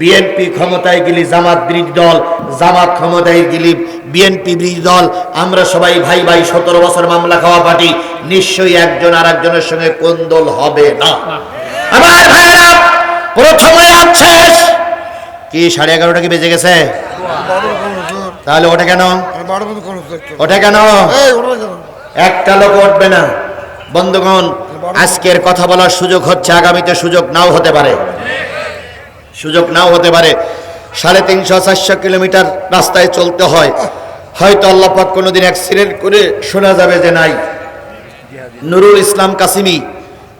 BNP ক্ষমতায় গেলি জামাত বিরোধী দল, জামাত ক্ষমতায় গেলি বিএনপি বিরোধী দল। আমরা সবাই ভাই ভাই, সতেরো বছর মামলা খাওয়া পার্টি, নিশ্চয়ই একজন আর একজনের সঙ্গে কোন্দল হবে না। আমার ভাইয়েরা, প্রথমে আছে কি, সাড়ে এগারোটা কি বেজে গেছে? তাহলে ওটা কেন? ওটা কেন? একটা লোক উঠবে না। বন্ধুগণ, আজকের কথা বলার সুযোগ হচ্ছে, আগামীতে সুযোগ নাও হতে পারে। সুযোগ নাও হতে পারে। সাড়ে তিনশো চারশো কিলোমিটার রাস্তায় চলতে হয়। হয়তো আল্লাপাক কোনোদিন অ্যাক্সিডেন্ট করে শোনা যাবে যে নাই। নুরুল ইসলাম কাসিমি,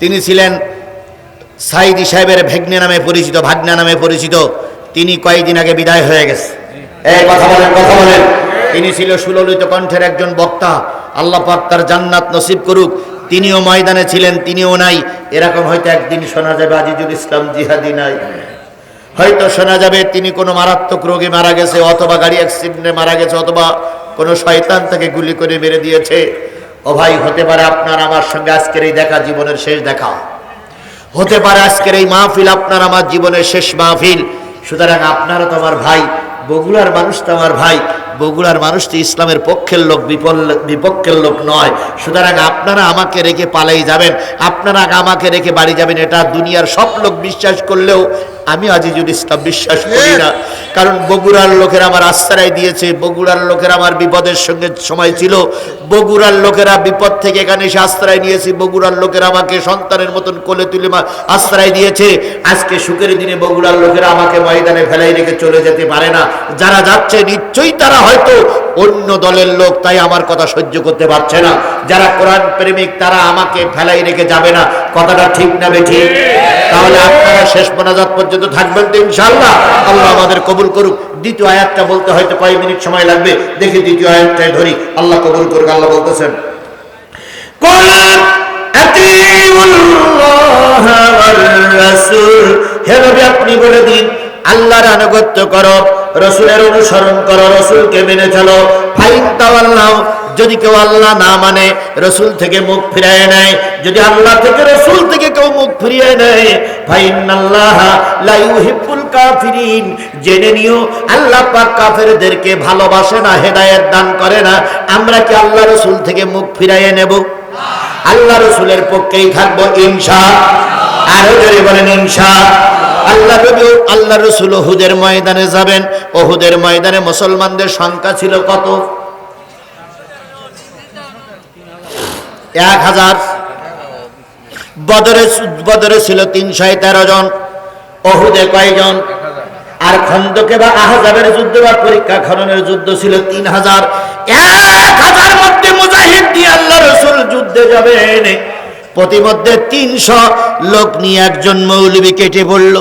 তিনি ছিলেন সাইদি সাহেবের ভেগ্নে নামে পরিচিত, ভাগ্না নামে পরিচিত। তিনি কয়েকদিন আগে বিদায় হয়ে গেছে। এই কথা বলেন কথা বলেন। তিনি ছিল সুললিত কণ্ঠের একজন বক্তা। আল্লাহ পাক তার জান্নাত নসিব করুক। তিনিও ময়দানে ছিলেন, তিনিও নাই। এরকম হয়তো একদিন শোনা যাবে, আজিজুল ইসলাম জিহাদি নাই। হয়তো শোনা যাবে তিনি কোনো মারাত্মক রোগে মারা গেছে, অথবা গাড়ি অ্যাক্সিডেন্টে মারা গেছে, অথবা কোনো শয়তান তাকে গুলি করে মেরে দিয়েছে। ও ভাই, হতে পারে আপনার আমার সঙ্গে আজকের এই দেখা জীবনের শেষ দেখা। হতে পারে আজকের এই মাহফিল আপনার আমার জীবনের শেষ মাহফিল। সুতরাং আপনারা তো আমার ভাই বগুলার মানুষ তো আমার ভাই। বগুড়ার মানুষ তো ইসলামের পক্ষের লোক, বিপল, বিপক্ষের লোক নয়। সুতরাং আপনারা আমাকে রেখে পালাই যাবেন। আপনারা আমাকে রেখে বাড়ি যাবেন। এটা দুনিয়ার সব লোক বিশ্বাস করলেও আমি আজিজুল ইসলাম বিশ্বাস করি না। কারণ বগুড়ার লোকেরা আমার আশ্রয় দিয়েছে। বগুড়ার লোকেরা আমার বিপদের সঙ্গে সময় ছিল। বগুড়ার লোকেরা বিপদ থেকে এখানে এসে আশ্রয় নিয়েছি। বগুড়ার লোকেরা আমাকে সন্তানের মতন কোলে তুলে আশ্রয় দিয়েছে। আজকে সুখের দিনে বগুড়ার লোকেরা আমাকে ময়দানে ফেলাই রেখে চলে যেতে পারে না। যারা যাচ্ছে, নিশ্চয়ই তারা হয়তো অন্য দলের লোক তাই আমার কথা সহ্য করতে পারছে না। যারা কোরআন প্রেমিক, তারা আমাকে ফেলাই রেখে যাবে না। কথাটা ঠিক না বেঠি তাহলে আপনারা শেষ মোনাজাত পর্যন্ত থাকবেন তো ইনশাল্লাহ আল্লাহ আমাদের কবুল করুক। দ্বিতীয় আয়াতটা বলতে হয়তো কয়েক মিনিট সময় লাগবে। দেখি দ্বিতীয় আয়াতটাই ধরি। আল্লাহ কবুল করুক, আল্লাহ বলতেছেন কোরআন হে নবী, আপনি বলে দিন, আল্লাহর আনুগত্য করো। রসুলের অনুসরণ করো, রসুলকে মেনে চলো। ফাইন তাওয়াল্লাহ, যদি কেউ আল্লাহ না মানে রসুল থেকে মুখ ফিরিয়ে নেয়। যদি আল্লাহ থেকে, রসুল থেকে কেউ মুখ ফিরিয়ে নেয় ফাইন আল্লাহ লা ইউহিব্বুল কাফিরিন, জেনে নিও, আল্লাহ পাক কাফেরদেরকে ভালোবাসে না, হেদায়েত দান করে না, আমরা কি আল্লাহ রসুল থেকে মুখ ফিরাইয়ে নেব? আল্লাহ রসুলের পক্ষেই থাকব, ইনশা আরও জোরে বলেন, ইনশা আল্লাহ আল্লাহ রসুল ওহুদের ময়দানে যাবেন। ওহুদের ময়দানে মুসলমানদের সংখ্যা ছিল কত? এক হাজার। বদরে বদরে ছিল তিনশো তেরো জন। অহুদে কয়জন? আর খন্দকে বা আহজাবের যুদ্ধ বা পরীক্ষা খননের যুদ্ধ ছিল তিন হাজার। এক হাজার মধ্যে মুজাহিদ দিয়ে আল্লাহ রসুল যুদ্ধে যাবেন। প্রতিমধ্যে তিনশো লোক নিয়ে একজন মৌলবী কেটে পড়ল।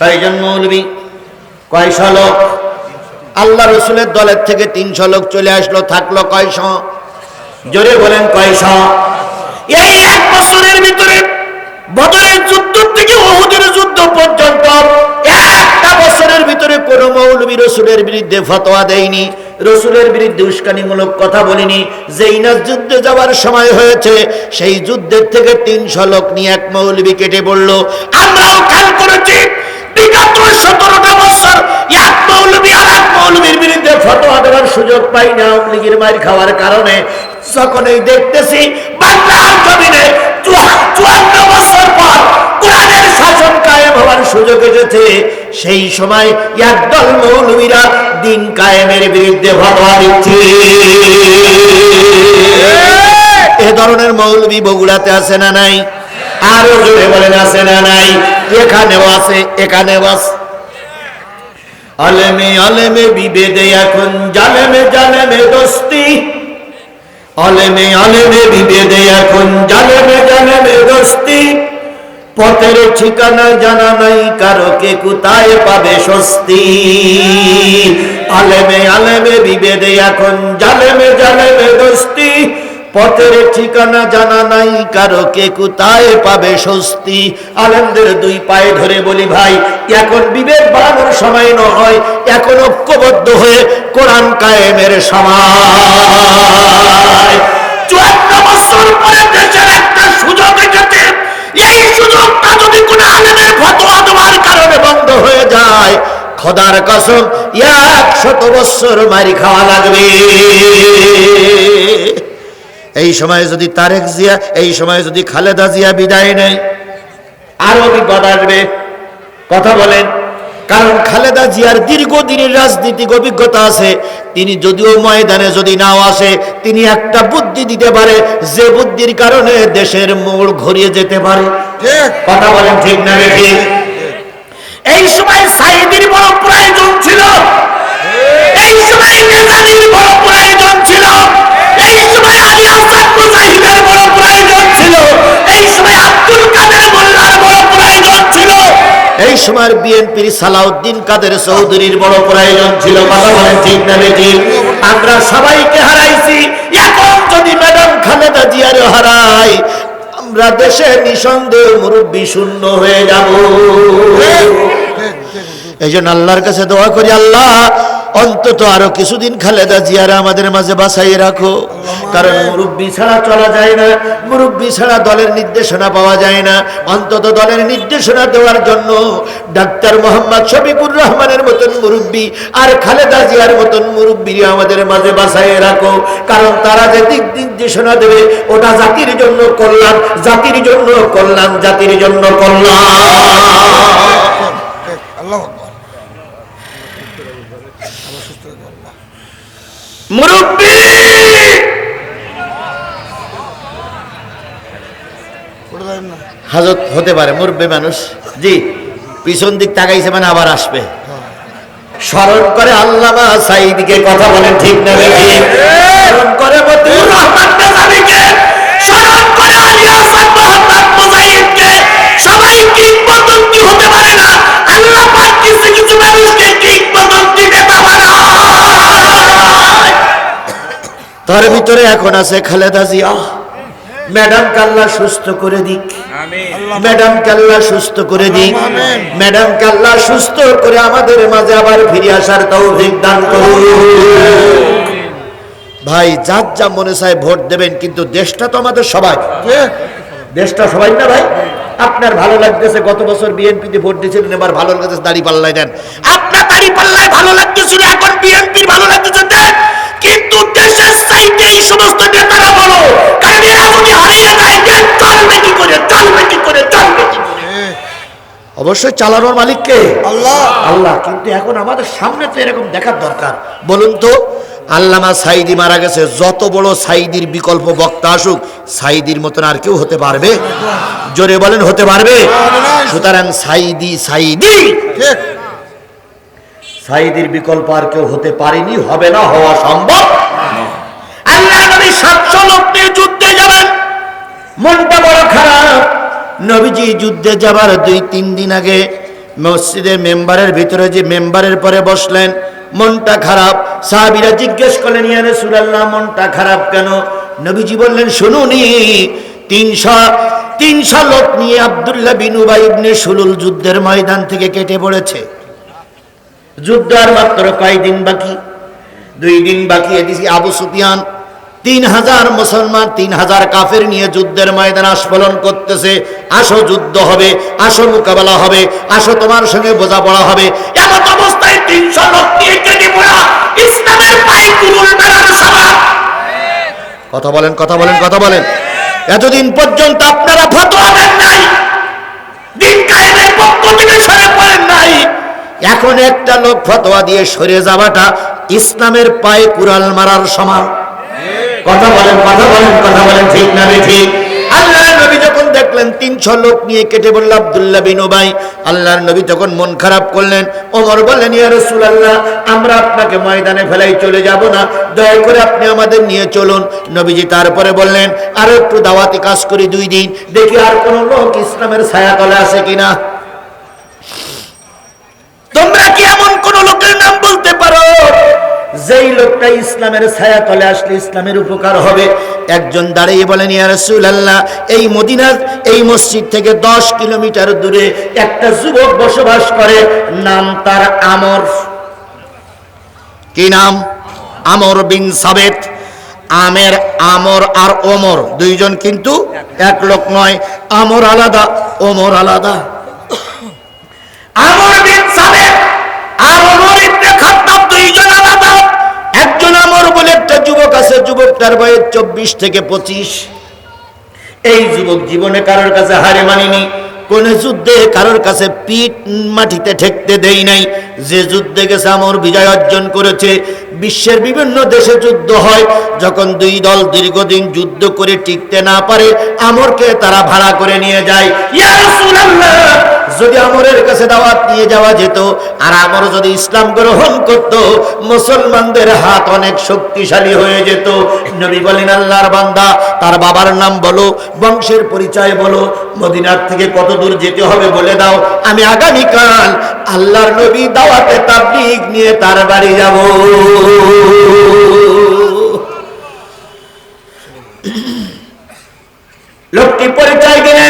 কয়জন মৌলবী? কয়শ লোক? আল্লাহ রসুলের দলের থেকে তিনশো লোক চলে আসলো, থাকল কয়শ? জোরে বলেন কয়শ। এই এক বছরের ভিতরে বদরের যুদ্ধ থেকে ওহুদের যুদ্ধ পর্যন্ত একটা বছরের ভিতরে কোন মৌলবী রসুলের বিরুদ্ধে ফতোয়া দেয়নি। রসুলের বিরুদ্ধে উস্কানিমূলক কথা বলিনি। যেই না যুদ্ধে যাওয়ার সময় হয়েছে, সেই যুদ্ধের থেকে তিনশো লোক নিয়ে এক মৌলবী কেটে পড়ল আমরাও খেয়াল করেছি। কারণে। সকলেই দেখতেছি, বাংলার সুযোগ এসেছে সেই সময় একদল মৌলবীরা দিন কায়েমের বিরুদ্ধে ফতোয়া দিচ্ছে। এ ধরনের মৌলবী বগুড়াতে আছে না নাই? আরও জোরে বলেন আছে না নাই? এখানেও আছে এখানেও আছে। আলেমে আলেমে বিবেদে এখন জালেমে জালেমে দোস্তি। আলেমে আলেমে বিবেদে এখন জালেমে জালেমে দোস্তি। পথের ঠিকানা জানা নাই কারও কে কোথায় পাবে স্বস্তি? আলেমে আলেমে বিবেদে এখন, জালেমে জালেমে দোস্তি। পথের ঠিকানা জানা নাই কারও কে কোথায় পাবে স্বস্তি? আলেমদের দুই পায়ে ধরে বলি, ভাই, এখন বিবেক বাড়ানোর সময় নয়, এখন ঐক্যবদ্ধ হয়ে কোরআন কায়েমের সময়। চুয়ান্ন বছর পরে এসেছে এই সুযোগটা যদি কোন আলেমের ফতোয়া দেওয়ার কারণে বন্ধ হয়ে যায়, খোদার কসম, একশত বছর মারি খাওয়া লাগবে। এই সময় যদি তারেক জিয়া, এই সময় যদি খালেদা জিয়া বিদায় নেয় আরও বিপদ আসবে। কথা বলেন। কারণ খালেদা জিয়ার দীর্ঘদিনের রাজনীতিক অভিজ্ঞতা আছে। তিনি যদিও ময়দানে যদি নাও আসে তিনি একটা বুদ্ধি দিতে পারে যে বুদ্ধির কারণে দেশের মোড় ঘুরিয়ে যেতে পারে। কথা বলেন ঠিক না এই সময় সাইদির বড় প্রয়োজন ছিল। এই সময় নেতাজির বড় প্রয়োজন ছিল। এই সময় আলী বিএনপির সালাউদ্দিন কাদের চৌধুরীর বড় প্রয়োজন ছিল, কথা বলেন ঠিক না আমরা সবাইকে হারাইছি, এখন যদি ম্যাডাম খালেদা জিয়ারে হারাই আমরা দেশে নিঃসন্দেহ মুরব্বী শূন্য হয়ে যাব। এই জন্য আল্লাহর কাছে দোয়া করি, আল্লাহ, অন্তত আরও কিছুদিন খালেদা জিয়ারা আমাদের মাঝে বাসাই রাখো। কারণ মুরব্বী ছাড়া চলা যায় না মুরব্বী ছাড়া দলের নির্দেশনা পাওয়া যায় না। অন্তত দলের নির্দেশনা দেওয়ার জন্য ডাক্তার মোহাম্মদ শফিকুর রহমানের মতন মুরব্বী আর খালেদা জিয়ার মতন মুরব্বী আমাদের মাঝে বাসাই রাখো। কারণ তারা যে দিক নির্দেশনা দেবে ওটা জাতির জন্য কল্যাণ জাতির জন্য কল্যাণ জাতির জন্য কল্যাণ। আল্লাহ। মুরব্বী ওটা দেন না হাজত হতে পারে মুরব্বী মানুষ। জি পিছন দিক তাকাইছে মানে আবার আসবে। স্মরণ করে আল্লামা সাইদিকে কথা বলেন ঠিক না স্মরণ করে মতিউর রহমান নেজামীকে স্মরণ করে আলী হাসান মোহাম্মদ মুজাহিদকে সবাই কিংবদন্তি হতে পারে না। আল্লাহ পাক কিছু কিছু মানুষকে কিংবদন্তি নেতা বানায়। তার ভিতরে এখন আছে খালেদা জিয়া। ম্যাডাম কাল্লা সুস্থ করে দিক। ম্যাডাম কাল্লা সুস্থ করে দিক ম্যাডাম কাল্লা সুস্থ করে আমাদের মাঝে আবার ফিরে আসার তৌফিক দান করুন। ভাই যার যা মনে চায় ভোট দেবেন কিন্তু দেশটা তো আমাদের সবাই। দেশটা সবাই না ভাই? আপনার ভালো লাগতেছে গত বছর বিএনপিতে ভোট দিয়েছিলেন এবার ভালো লাগতেছে দাড়ি পাল্লায় দেন। আপনার দাড়ি পাল্লায় ভালো লাগতেছিল এখন বিএনপির ভালো লাগতেছে দেন। কিন্তু দেশের সাইডে এই সমস্ত নেতারা বলো কারণ এরা যদি হারিয়ে যায়। দেশ চলবে কি করে? চলবে কি করে? চলবে কি করে? অবশ্যই চালানোর মালিক কে? আল্লাহ। আল্লাহ কিন্তু এখন আমাদের সামনে তো এরকম দেখার দরকার। বলুন তো আল্লামা সাইদি মারা গেছে যত বড় সাইদির বিকল্প বক্তা আসুক সাইদির মতন আর কেউ হতে পারবে? জোরে বলেন হতে পারবে? সুতরাং সাইদি সাইদি ঠিক। সাইদির বিকল্প আর কেউ হতে পারেনি হবে না হওয়া সম্ভব। আল্লাহ নবী সাতশো লোক নিয়ে মনটা বড় খারাপ। নবীজি যুদ্ধে যাবার দুই, তিন দিন আগে মসজিদের মেম্বারের ভিতরে যে মেম্বারের পরে বসলেন, মনটা খারাপ। সাহাবিরা জিজ্ঞেস করলেন, ইয়া রাসূলুল্লাহ, মনটা খারাপ কেন? নবীজি বললেন, শুনুনি, তিনশো তিনশো লোক নিয়ে আব্দুল্লাহ বিন উবাই ইবনে সুলুল যুদ্ধের ময়দান থেকে কেটে পড়েছে। যুদ্ধ আর মাত্র কয়দিন বাকি? দুই দিন বাকি, এদিকে আবু সুফিয়ান তিন হাজার মুসলমান তিন হাজার কাফের নিয়ে যুদ্ধের ময়দান আস্ফলন করতেছে। আসো যুদ্ধ হবে, আসো মোকাবেলা হবে, আসো তোমার সঙ্গে বোঝাপড়া হবে। এমন অবস্থায় তিনশো লোক নিয়ে ইসলামের কুরুল কথা বলেন কথা বলেন কথা বলেন। এতদিন পর্যন্ত আপনারা ফতোয়া দেন নাই, দিন কায়েমের পক্ষ থেকে সরে পড়েন নাই। এখন একটা লোক ফতোয়া দিয়ে সরে যাওয়াটা ইসলামের পায়ে কুড়াল মারার সমান। কথা বলেন কথা বলেন কথা বলেন, ঠিক না ঠিক? আল্লাহর নবী যখন দেখলেন তিনশো লোক নিয়ে কেটে বলল, আব্দুল্লাহ বিন উবাই। আল্লাহর নবী যখন মন খারাপ করলেন, ওমর বললেন, ইয়া রাসূলুল্লাহ, আমরা আপনাকে ময়দানে ফেলাই চলে যাব না। দয়া করে আপনি আমাদের নিয়ে চলুন। নবীজি তারপরে বললেন, আরও একটু দাওয়াতি কাজ করি দুই দিন। দেখি আর কোন লোক ইসলামের ছায়া তলে আছে কিনা? তোমরা কি এমন কোন লোকের নাম বলতে পারো? যেই লোকটা ইসলামের ছায়া তলে আসলে ইসলামের উপকার হবে, একজন দাঁড়িয়ে বলেন, ইয়া রাসূলুল্লাহ, এই মদিনার এই মসজিদ থেকে দশ কিলোমিটার দূরে একটা যুবক বসবাস করে, নাম তার আমর। কি নাম? আমর বিন সাবেত। আমের আমর আর ওমর, দুইজন কিন্তু এক লোক নয়, আমর আলাদা, ওমর আলাদা। আমর বিন তার বয়স চব্বিশ থেকে পঁচিশ। এই যুবক জীবনে কারোর কাছে হারে মানিনি। কোন যুদ্ধে কারোর কাছে পিঠ মাটিতে ঠেকতে দেই নাই। যে যুদ্ধে গেছে, আমর বিজয় অর্জন করেছে। বিশ্বের বিভিন্ন দেশে যুদ্ধ হয়। যখন দুই দল দীর্ঘদিন যুদ্ধ করে টিকতে না পারে, আমরকে তারা ভাড়া করে নিয়ে যায়। যদি আমরের কাছে দাওয়াত নিয়ে যাওয়া যেত, আর আমর যদি ইসলাম গ্রহণ করত, মুসলমানদের হাত অনেক শক্তিশালী হয়ে যেত। নবী বলেন, আল্লাহর বান্দা, তার বাবার নাম বলো, বংশের পরিচয় বলো, মদিনার থেকে কত দূর যেতে হবে বলে দাও। আমি আগামীকাল আল্লাহর নবী দাওয়াতে তাবলিগ নিয়ে তার বাড়ি যাব। লোকটি পরিচয় দিলেন।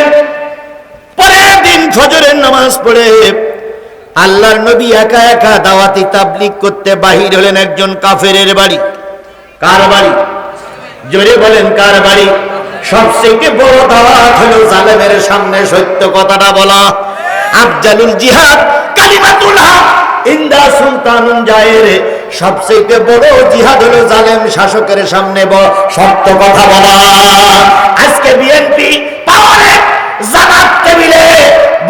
পড়ে আল্লাহর নবী একা একা দাওয়াতি তাবলিগ করতে বাহির হলেন একজন কাফেরের বাড়ি। কার বাড়ি? জোরে বলেন, কার বাড়ি? সবচেয়ে বড় দাওয়াত হলো জালেমের সামনে সত্য কথাটা বলা। আফজালুল জিহাদ, কালিমাতুল হক ইন্দা সুলতানুন জায়ের সবচেয়ে বড় জিহাদ হলো জালেম শাসকের সামনে সত্য কথা বলা। আজকে বিএনপি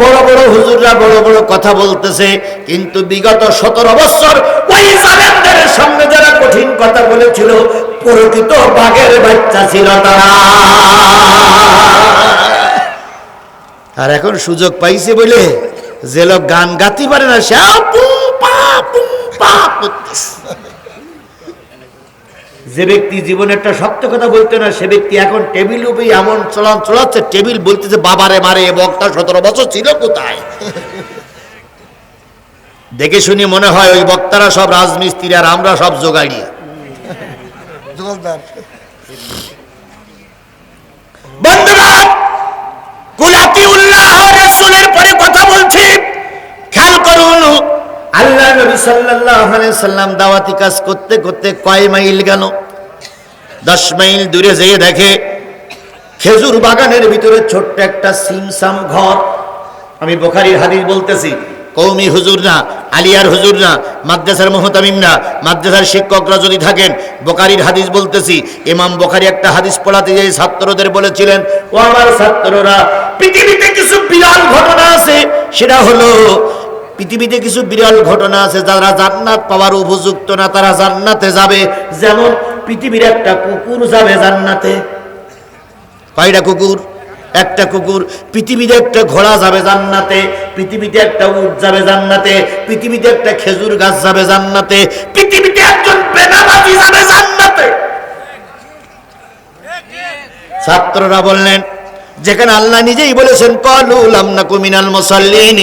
বড় বড় হুজুররা বড় বড় কথা বলতেছে, কিন্তু বিগত সতেরো বছর ওই জালেমদের সামনে যারা কঠিন কথা বলেছিল, প্রকৃত বাঘের বাচ্চা ছিল তারা। আর এখন সুযোগ পাইছে বলে যে লোক গান গাতে পারে না, সে যে ব্যক্তি জীবনে একটা সত্য কথা বলতো না, সে ব্যক্তি এখন টেবিল উপরে এমন চলান চলাচ্ছে, টেবিল বলতেছে, বাবারে মারে বক্তা সতেরো বছর ছিল কোথায়? দেখে শুনি মনে হয় ওই বক্তারা সব রাজমিস্ত্রি আর আমরা সব জোগাড়ি দোকানদার বন্ধুরা কুলাতি উল্লাহ রাসূলের পরে কথা বলছি খেয়াল করুন আল্লাহ নবী আলাইহি সাল্লাম দাওয়াতি কাজ করতে করতে কয় মাইল গেল? দশ মাইল দূরে যেয়ে দেখে খেজুর বাগানের ভিতরে ছোট্ট একটা সিমসাম ঘর। আমি বোখারির হাদিস বলতেছি কৌমি হুজুর না, আলিয়ার হুজুর না, মাদ্রাসার মোহতামিম না, মাদ্রাসার শিক্ষকরা যদি থাকেন বোকারির হাদিস বলতেছি। ইমাম বোখারি একটা হাদিস পড়াতে যে ছাত্রদের বলেছিলেন, ও আমার ছাত্ররা, পৃথিবীতে কিছু বিরল ঘটনা আছে, সেটা হলো পৃথিবীতে কিছু বিরল ঘটনা আছে, যারা জান্নাত পাওয়ার উপযুক্ত না, তারা জান্নাতে যাবে। যেমন পৃথিবীর একটা কুকুর যাবে জান্নাতে। কয়টা কুকুর? একটা কুকুর। পৃথিবীতে একটা ঘোড়া যাবে জান্নাতে। পৃথিবীতে একটা উট যাবে জান্নাতে। পৃথিবীতে একটা খেজুর গাছ যাবে জান্নাতে। পৃথিবীতে একজন বেনামাজি যাবে জান্নাতে। ছাত্ররা বললেন, যেখানে আল্লাহ নিজেই বলেছেন কলুল আমনাকু কুমিনাল মুসাল্লিন।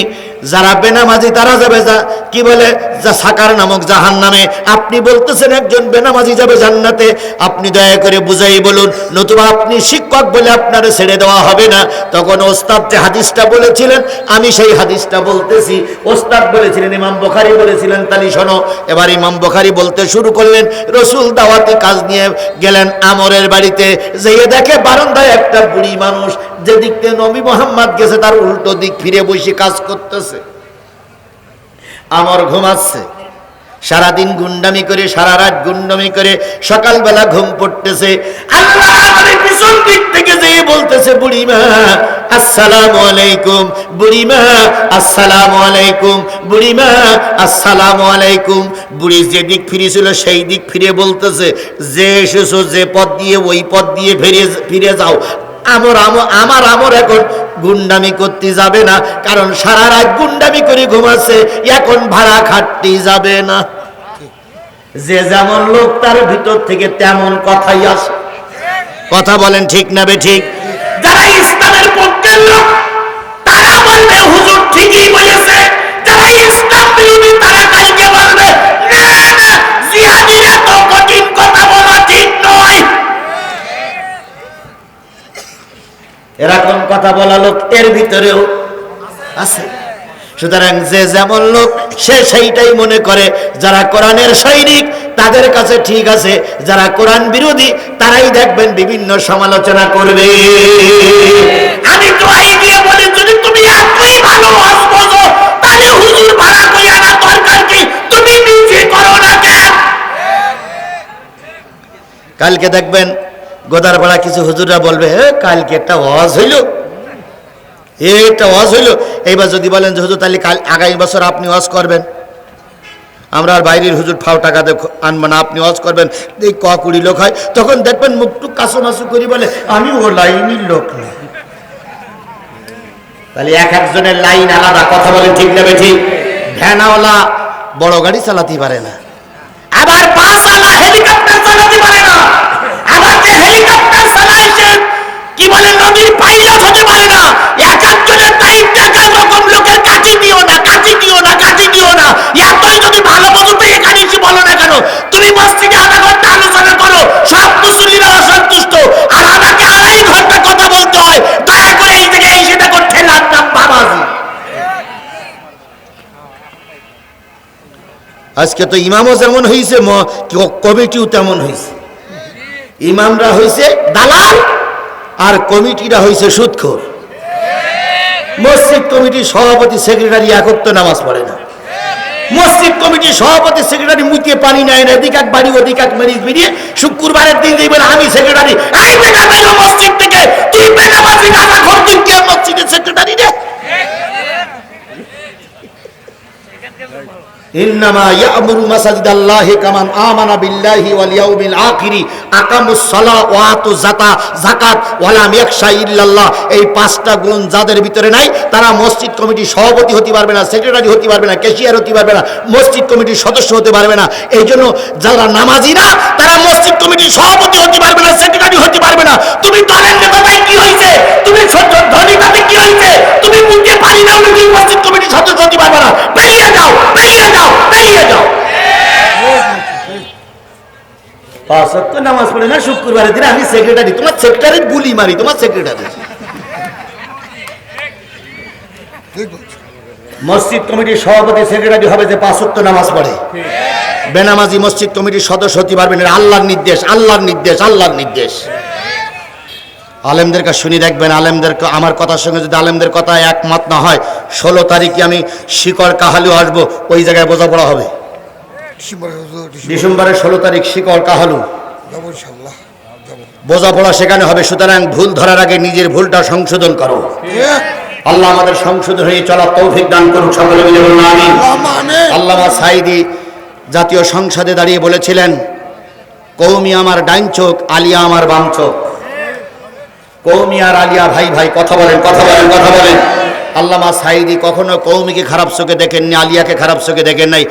যারা বেনামাজি, তারা যাবে যা কি বলে? যা সাকার নামক জাহান নামে আপনি বলতেছেন একজন বেনামাজি যাবে জান্নাতে। আপনি দয়া করে বুঝাই বলুন, নতুবা আপনি শিক্ষক বলে আপনারে ছেড়ে দেওয়া হবে না। তখন ওস্তাদ যে হাদিসটা বলেছিলেন, আমি সেই হাদিসটা বলতেছি। ওস্তাদ বলেছিলেন, ইমাম বখারি বলেছিলেন, তালি শোনো। এবার ইমাম বখারি বলতে শুরু করলেন, রসুল দাওয়াতি কাজ নিয়ে গেলেন আমরের বাড়িতে। যেয়ে দেখে বারান্দায় একটা বুড়ি মানুষ যে দিক থেকে নবী মোহাম্মদ গেছে, তার উল্টো দিক ফিরে বসে কাজ করতেছে। আমর ঘুমাচ্ছে সারাদিন গুন্ডামি করে, সারা রাত গুন্ডামি করে, সকালবেলা ঘুম পড়তেছে। আল্লাহ পিছন দিক থেকে বলতেছে, বুড়িমা, আসসালামু আলাইকুম, বুড়িমা, আসসালামু আলাইকুম, বুড়িমা, আসসালামু আলাইকুম। বুড়ি যে দিক ফিরেছিল, সেই দিক ফিরে বলতেছে, যে এসেছ, যে পথ দিয়ে, ওই পথ দিয়ে ফিরে ফিরে যাও। আমর আমর আমার এখন গুন্ডামি করতে যাবে না, কারণ সারা রাত গুন্ডামি করে ঘুমাচ্ছে, এখন ভাড়া খাটতে যাবে না। যে যেমন লোক তার ভিতর থেকে তেমন কথাই আসে। কথা বলেন ঠিক না বে ঠিক? যারা ইসলামের পক্ষের লোক, তারা বলবে হুজুর ঠিকই বলেছে, যারা এরকম কথা বলা লোক? এর ভিতরেও আছে। সুতরাং যে যেমন লোক, সে সেইটাই মনে করে। যারা কোরআনের সৈনিক, তাদের কাছে ঠিক আছে। যারা কোরআন বিরোধী, তারাই দেখবেন বিভিন্ন সমালোচনা করবে। আমি তো আইডিয়া বলি, যদি তুমি এতই ভালো বোঝো, তাহলে হুজুর ভাড়া করে আনা দরকার কি? তুমি নিজে করো না কেন? কালকে দেখবেন গোদার পাড়া কিছু হুজুররা বলবে কালকে একটা ওয়াজ হইল। একটা ওয়াজ হইল। এইবার যদি বলেন যে, হুজুর, তাহলে কাল আগামী বছর আপনি ওয়াজ করবেন। আমরা আর বাইরের হুজুর ফাও টাকা দিয়ে আনব না, আপনি ওয়াজ করবেন। এই ক কুড়ি লোক হয়, তখন দেখবেন মুখটুক কাসু মাসু করি বলে, আমি ও লাইনের লোক না। তাহলে এক একজনের লাইন আলাদা, কথা বলেন ঠিক না ঠিক ভ্যানাওয়ালা বড় গাড়ি চালাতে পারে না। আবার বাসওয়ালা হেলিকপ্টার যে হেলিকপ্টার সে কি বলে পাইলট হতে পারে না। এক একজনের টাকা রকম লোকের কাছে দিও না কাছে দিও না কাছে দিও না। এতই যদি ভালো মতো এখানে এসে বলো না কেন, তুমি আধা ঘণ্টা আলোচনা করো, সব অসন্তুষ্ট। আর আমাকে আড়াই ঘণ্টা কথা বলতে হয়, দয়া করে এই জায়গায় এসে দেখো, ঠেলার বাবাজি। আজকে তো ইমামও যেমন হয়েছে কমিটিও তেমন হয়েছে ইমামরা হয়েছে দালাল আর কমিটিরা হয়েছে সুৎখোর। মসজিদ কমিটির সভাপতি সেক্রেটারি একক তো নামাজ পড়ে না। মসজিদ কমিটির সভাপতি সেক্রেটারি মুখে পানি নেয় না, এদিক এক বাড়ি, ওদিক এক মেরিজ বেরিয়ে শুক্রবারের দিন দেখবেন আমি সেক্রেটারি। এই মসজিদ থেকে তুই বেনামাজি গাঁদা ঘর তুই কে মসজিদের সেক্রেটারি রে এই পাঁচটা গুণ যাদের ভিতরে নাই, তারা মসজিদ কমিটির সভাপতি হতে পারবে না, সেক্রেটারি হতে পারবে না, ক্যাশিয়ার হতে পারবে না, মসজিদ কমিটির সদস্য হতে পারবে না। এই জন্য যারা নামাজি না, তারা মসজিদ কমিটির সভাপতি হতে পারবে না, সেক্রেটারি হতে পারবে না। তুমি দলের কি হয়েছে ওয়াক্ত না শুক্রবারের দিন আমি সেক্রেটারি তোমার সেক্রেটারির গুলি মারি তোমার সেক্রেটারি মসজিদ কমিটির সভাপতি সেক্রেটারি হবে যে পাঁচ ওয়াক্ত নামাজ পড়ে। বেনামাজি মসজিদ কমিটির সদস্য হতে পারবেন আল্লাহর নির্দেশ আল্লাহর নির্দেশ আল্লাহর নির্দেশ। আলেমদের কাছে শুনি রাখবেন আলেমদের আমার কথার সঙ্গে যদি আলেমদের কথা একমত না হয় ষোলো তারিখে আমি শিকড় কাহালু আসব ওই জায়গায় বোঝাপড়া হবে। ডিসেম্বরের ষোলো তারিখ শিকড় কাহালু। বোঝাপড়া সেখানে হবে সুতরাং ভুল ধরার আগে নিজের ভুলটা সংশোধন করো। আল্লাহ আমাদের সংশোধন হয়ে চলার তৌফিক দান করুক সকলে মিলে বলুন আমিন। আল্লামা সাইদি জাতীয় সংসদে দাঁড়িয়ে বলেছিলেন কৌমি আমার ডাইন চোখ আলিয়া আমার বাম চোখ। কৌমি আর আলিয়া ভাই ভাই কথা বলেন কথা বলেন কথা বলেন। আল্লামা সাইদি কখনো কৌমিকে খারাপ চোখে দেখেননি আলিয়াকে খারাপ চোখে দেখেন নাই।